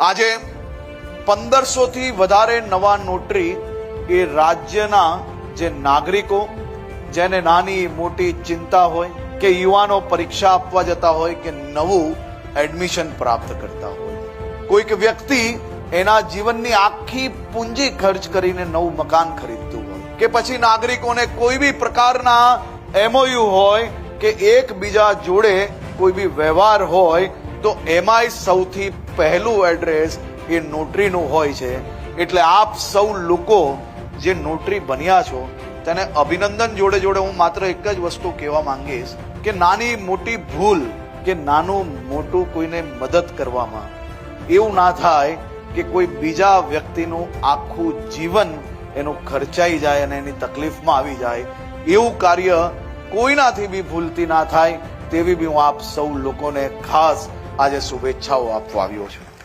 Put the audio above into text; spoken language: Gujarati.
આજે પંદરસો થી વધારે નવા નોટરી એ રાજ્યના જે નાગરિકો, જેને નાની મોટી ચિંતા હોય કે યુવાનો પરીક્ષા આપવા જતા હોય કે નવું એડમિશન પ્રાપ્ત કરતા હોય. કોઈક વ્યક્તિ એના જીવનની આખી પૂંજી ખર્ચ કરીને નવું મકાન ખરીદતું હોય કે પછી નાગરિકોને કોઈ બી પ્રકારના એમઓયુ હોય કે એકબીજા જોડે કોઈ બી વ્યવહાર હોય તો એમાંય સૌથી પહેલું એડ્રેસ એ નોટરીનું હોય છે. એટલે આપ સૌ લોકો જે નોટરી બન્યા છો, તેને અભિનંદન જોડે જોડે હું માત્ર એક જ વસ્તુ કહેવા માંગીશ કે નાની મોટી ભૂલ કે નાનું મોટું કોઈને મદદ કરવામાં. એવું ના થાય કે કોઈ બીજા વ્યક્તિનું આખું જીવન એનું ખર્ચાઈ જાય અને એની તકલીફમાં આવી જાય. એવું કાર્ય કોઈનાથી બી ભૂલતી ના થાય, તેવી બી હું આપ સૌ લોકોને ખાસ આજે શુભેચ્છાઓ આપવા આવ્યો છું.